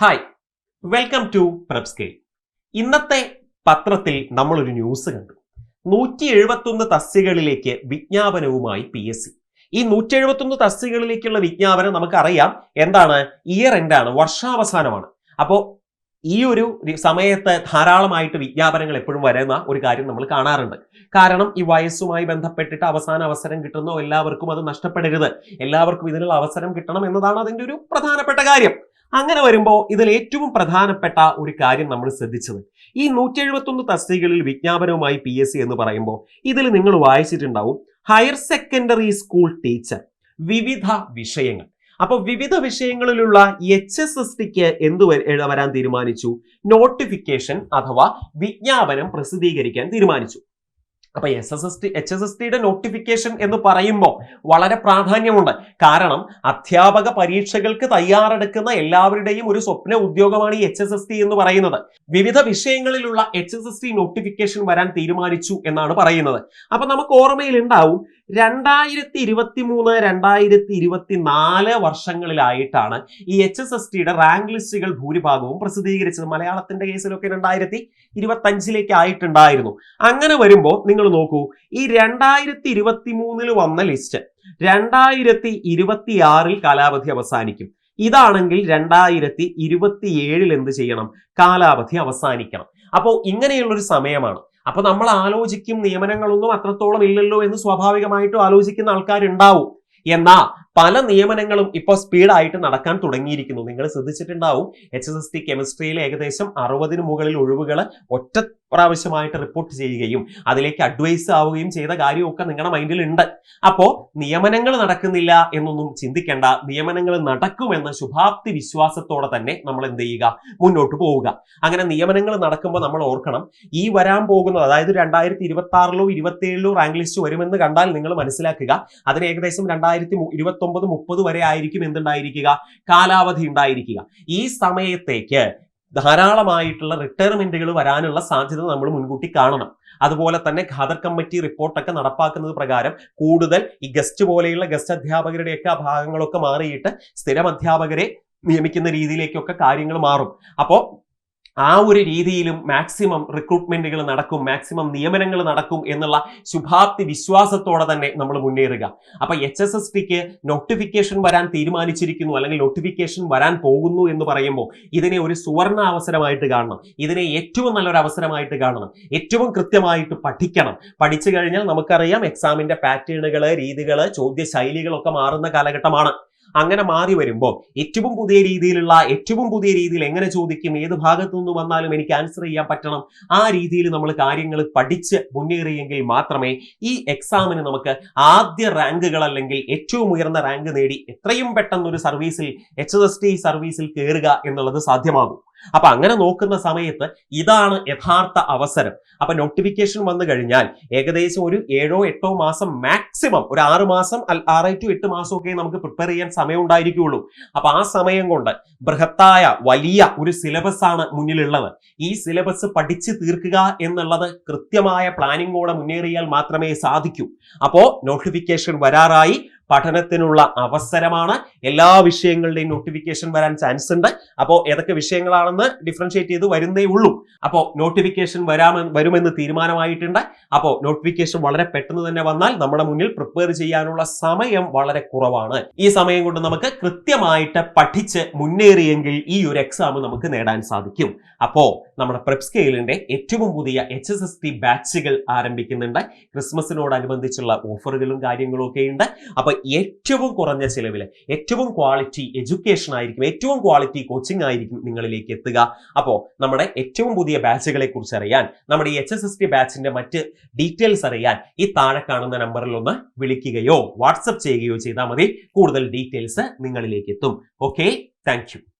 Hi welcome to പ്രബ്സ്കെയിൽ ഇന്നത്തെ പത്രത്തിൽ നമ്മളൊരു ന്യൂസ് കണ്ടു. നൂറ്റി എഴുപത്തൊന്ന് തസ്തികകളിലേക്ക് വിജ്ഞാപനവുമായി പി എസ് സി ഈ നൂറ്റി എഴുപത്തൊന്ന് തസ്തികകളിലേക്കുള്ള വിജ്ഞാപനം നമുക്കറിയാം. എന്താണ്? ഇയർ എൻഡാണ് വർഷാവസാനമാണ്. അപ്പോൾ ഈ ഒരു സമയത്ത് ധാരാളമായിട്ട് വിജ്ഞാപനങ്ങൾ എപ്പോഴും വരുന്ന ഒരു കാര്യം നമ്മൾ കാണാറുണ്ട്. കാരണം ഈ വയസ്സുമായി ബന്ധപ്പെട്ടിട്ട് അവസാന അവസരം കിട്ടുന്നോ എല്ലാവർക്കും അത് നഷ്ടപ്പെടരുത്. എല്ലാവർക്കും ഇതിനുള്ള അവസരം കിട്ടണം എന്നതാണ് അതിന്റെ ഒരു പ്രധാനപ്പെട്ട കാര്യം. അങ്ങനെ വരുമ്പോൾ ഇതിൽ ഏറ്റവും പ്രധാനപ്പെട്ട ഒരു കാര്യം നമ്മൾ ശ്രദ്ധിച്ചത്. ഈ നൂറ്റി എഴുപത്തൊന്ന് തസ്തികളിൽ വിജ്ഞാപനവുമായി പി എസ് സി എന്ന് പറയുമ്പോൾ ഇതിൽ നിങ്ങൾ വായിച്ചിട്ടുണ്ടാവും ഹയർ സെക്കൻഡറി സ്കൂൾ ടീച്ചർ വിവിധ വിഷയങ്ങൾ. അപ്പോൾ വിവിധ വിഷയങ്ങളിലുള്ള എച്ച് എസ് എസ് ടിക്ക് എന്ത് വരാൻ തീരുമാനിച്ചു? നോട്ടിഫിക്കേഷൻ അഥവാ വിജ്ഞാപനം പ്രസിദ്ധീകരിക്കാൻ തീരുമാനിച്ചു. അപ്പൊ S S S T H S S ടിയുടെ നോട്ടിഫിക്കേഷൻ എന്ന് പറയുമ്പോൾ വളരെ പ്രാധാന്യമുണ്ട്. കാരണം അധ്യാപക പരീക്ഷകൾക്ക് തയ്യാറെടുക്കുന്ന എല്ലാവരുടെയും ഒരു സ്വപ്ന ഉദ്യോഗമാണ് ഈ എച്ച് എസ് എസ് ടി എന്ന് പറയുന്നത്. വിവിധ വിഷയങ്ങളിലുള്ള H S S T notification വരാൻ തീരുമാനിച്ചു എന്നാണ് പറയുന്നത്. അപ്പൊ നമുക്ക് ഓർമ്മയിൽ ഉണ്ടാവും രണ്ടായിരത്തി ഇരുപത്തി മൂന്ന് രണ്ടായിരത്തി ഇരുപത്തി നാല് വർഷങ്ങളിലായിട്ടാണ് ഈ എച്ച് എസ് എസ് ടിയുടെ റാങ്ക് ലിസ്റ്റുകൾ ഭൂരിഭാഗവും പ്രസിദ്ധീകരിച്ചത്. മലയാളത്തിന്റെ കേസിലൊക്കെ രണ്ടായിരത്തി ഇരുപത്തി അഞ്ചിലേക്ക് ആയിട്ടുണ്ടായിരുന്നു അങ്ങനെ വരുമ്പോൾ നിങ്ങൾ നോക്കൂ ഈ രണ്ടായിരത്തി ഇരുപത്തി മൂന്നിൽ വന്ന ലിസ്റ്റ് രണ്ടായിരത്തി ഇരുപത്തി ആറിൽ കാലാവധി അവസാനിക്കും. ഇതാണെങ്കിൽ രണ്ടായിരത്തി ഇരുപത്തി ഏഴിൽ എന്ത് ചെയ്യണം? കാലാവധി അവസാനിക്കണം. അപ്പോൾ ഇങ്ങനെയുള്ളൊരു സമയമാണ്. അപ്പൊ നമ്മൾ ആലോചിക്കും നിയമനങ്ങളൊന്നും അത്രത്തോളം ഇല്ലല്ലോ എന്ന് സ്വാഭാവികമായിട്ടും ആലോചിക്കുന്ന ആൾക്കാരുണ്ടാവും. എന്നാ പല നിയമനങ്ങളും ഇപ്പൊ സ്പീഡായിട്ട് നടക്കാൻ തുടങ്ങിയിരിക്കുന്നു. നിങ്ങൾ ശ്രദ്ധിച്ചിട്ടുണ്ടാവും. എച്ച് എസ് എസ് ടി കെമിസ്ട്രിയിൽ ഏകദേശം അറുപതിന് മുകളിൽ ഒഴിവുകൾ ഒറ്റ പ്രാവശ്യമായിട്ട് റിപ്പോർട്ട് ചെയ്യുകയും അതിലേക്ക് അഡ്വൈസ് ആവുകയും ചെയ്ത കാര്യമൊക്കെ നിങ്ങളുടെ മൈൻഡിൽ ഉണ്ട്. അപ്പോ നിയമനങ്ങൾ നടക്കുന്നില്ല എന്നൊന്നും ചിന്തിക്കേണ്ട. നിയമനങ്ങൾ നടക്കുമെന്ന ശുഭാപ്തി വിശ്വാസത്തോടെ തന്നെ നമ്മൾ എന്ത് ചെയ്യുക? മുന്നോട്ട് പോവുക. അങ്ങനെ നിയമനങ്ങൾ നടക്കുമ്പോൾ നമ്മൾ ഓർക്കണം ഈ വരാൻ പോകുന്നത് അതായത് രണ്ടായിരത്തി ഇരുപത്തി ആറിലോ ഇരുപത്തി ഏഴിലോ റാങ്ക് ലിസ്റ്റ് വരുമെന്ന് കണ്ടാൽ നിങ്ങൾ മനസ്സിലാക്കുക അതിന് ഏകദേശം രണ്ടായിരത്തി ഇരുപത്തി ഒമ്പത് മുപ്പത് വരെ ആയിരിക്കും എന്തുണ്ടായിരിക്കുക? കാലാവധി ഉണ്ടായിരിക്കുക. ഈ സമയത്തേക്ക് ധാരാളമായിട്ടുള്ള റിട്ടയർമെന്റുകൾ വരാനുള്ള സാധ്യത നമ്മൾ മുൻകൂട്ടി കാണണം. അതുപോലെ തന്നെ ഖാദർ കമ്മിറ്റി റിപ്പോർട്ടൊക്കെ നടപ്പാക്കുന്നത് പ്രകാരം കൂടുതൽ ഈ ഗസ്റ്റ് പോലെയുള്ള ഗസ്റ്റ് അധ്യാപകരുടെയൊക്കെ ഭാഗങ്ങളൊക്കെ മാറിയിട്ട് സ്ഥിരം അധ്യാപകരെ നിയമിക്കുന്ന രീതിയിലേക്കൊക്കെ കാര്യങ്ങൾ മാറും. അപ്പോൾ ആ ഒരു രീതിയിലും മാക്സിമം റിക്രൂട്ട്മെന്റുകൾ നടക്കും മാക്സിമം നിയമനങ്ങൾ നടക്കും എന്നുള്ള ശുഭാപ്തി വിശ്വാസത്തോടെ തന്നെ നമ്മൾ മുന്നേറുക. അപ്പൊ എച്ച് എസ് എസ് ടിക്ക് നോട്ടിഫിക്കേഷൻ വരാൻ തീരുമാനിച്ചിരിക്കുന്നു അല്ലെങ്കിൽ നോട്ടിഫിക്കേഷൻ വരാൻ പോകുന്നു എന്ന് പറയുമ്പോൾ ഇതിനെ ഒരു സുവർണ അവസരമായിട്ട് കാണണം. ഇതിനെ ഏറ്റവും നല്ലൊരു അവസരമായിട്ട് കാണണം. ഏറ്റവും കൃത്യമായിട്ട് പഠിക്കണം. പഠിച്ചു കഴിഞ്ഞാൽ നമുക്കറിയാം എക്സാമിന്റെ പാറ്റേണുകൾ രീതികൾ ചോദ്യ ശൈലികളൊക്കെ മാറുന്ന കാലഘട്ടമാണ്. അങ്ങനെ മാറി വരുമ്പോൾ ഏറ്റവും പുതിയ രീതിയിലുള്ള ഏറ്റവും പുതിയ രീതിയിൽ എങ്ങനെ ചോദിക്കും ഏത് ഭാഗത്തു നിന്ന് വന്നാലും എനിക്ക് ആൻസർ ചെയ്യാൻ പറ്റണം ആ രീതിയിൽ നമ്മൾ കാര്യങ്ങൾ പഠിച്ച് മുന്നേറിയെങ്കിൽ മാത്രമേ ഈ എക്സാമിന് നമുക്ക് ആദ്യ റാങ്കുകൾ അല്ലെങ്കിൽ ഏറ്റവും ഉയർന്ന റാങ്ക് നേടി എത്രയും പെട്ടെന്ന് ഒരു സർവീസിൽ എച്ച് എസ് ടി സർവീസിൽ കയറുക എന്നുള്ളത് സാധ്യമാകും. അപ്പൊ അങ്ങനെ നോക്കുന്ന സമയത്ത് ഇതാണ് യഥാർത്ഥ അവസരം. അപ്പൊ നോട്ടിഫിക്കേഷൻ വന്നു കഴിഞ്ഞാൽ ഏകദേശം ഒരു ഏഴോ എട്ടോ മാസം മാക്സിമം ഒരു ആറ് മാസം ആറ് ടു എട്ട് മാസമൊക്കെ നമുക്ക് പ്രിപ്പയർ ചെയ്യാൻ സമയം ഉണ്ടായിരിക്കുകയുള്ളൂ അപ്പൊ ആ സമയം കൊണ്ട് ബൃഹത്തായ വലിയ ഒരു സിലബസ് ആണ് മുന്നിലുള്ളത്. ഈ സിലബസ് പഠിച്ചു തീർക്കുക എന്നുള്ളത് കൃത്യമായ പ്ലാനിങ്ങോടെ മുന്നേറിയാൽ മാത്രമേ സാധിക്കൂ. അപ്പോ നോട്ടിഫിക്കേഷൻ വരാറായി. പഠനത്തിനുള്ള അവസരമാണ്. എല്ലാ വിഷയങ്ങളുടെയും നോട്ടിഫിക്കേഷൻ വരാൻ ചാൻസ് ഉണ്ട്. അപ്പോൾ ഏതൊക്കെ വിഷയങ്ങളാണെന്ന് ഡിഫറൻഷിയേറ്റ് ചെയ്ത് വരുന്നേ ഉള്ളൂ. അപ്പോൾ നോട്ടിഫിക്കേഷൻ വരാമെന്ന് വരുമെന്ന് തീരുമാനമായിട്ടുണ്ട്. അപ്പോൾ നോട്ടിഫിക്കേഷൻ വളരെ പെട്ടെന്ന് തന്നെ വന്നാൽ നമ്മുടെ മുന്നിൽ പ്രിപ്പയർ ചെയ്യാനുള്ള സമയം വളരെ കുറവാണ്. ഈ സമയം കൊണ്ട് നമുക്ക് കൃത്യമായിട്ട് പഠിച്ച് മുന്നേറിയെങ്കിൽ ഈ ഒരു എക്സാം നമുക്ക് നേടാൻ സാധിക്കും. അപ്പോൾ നമ്മുടെ പ്രെപ് സ്കെയിലിന്റെ ഏറ്റവും പുതിയ എച്ച് എസ് എസ് ടി ബാച്ചുകൾ ആരംഭിക്കുന്നുണ്ട്. ക്രിസ്മസിനോടനുബന്ധിച്ചുള്ള ഓഫറുകളും കാര്യങ്ങളും ഒക്കെ ഉണ്ട് അപ്പൊ ഏറ്റവും കുറഞ്ഞ ചിലവിൽ ഏറ്റവും ക്വാളിറ്റി എഡ്യൂക്കേഷൻ ആയിരിക്കും ഏറ്റവും ക്വാളിറ്റി കോച്ചിങ് ആയിരിക്കും നിങ്ങളിലേക്ക് എത്തുക. അപ്പോൾ നമ്മുടെ ഏറ്റവും പുതിയ ബാച്ചുകളെ കുറിച്ച് അറിയാൻ നമ്മുടെ ഈ എച്ച് എസ് എസ് ടി ബാച്ചിന്റെ മറ്റ് ഡീറ്റെയിൽസ് അറിയാൻ ഈ താഴെ കാണുന്ന നമ്പറിൽ ഒന്ന് വിളിക്കുകയോ വാട്സപ്പ് ചെയ്യുകയോ ചെയ്താൽ മതി. കൂടുതൽ ഡീറ്റെയിൽസ് നിങ്ങളിലേക്ക് എത്തും. Okay thank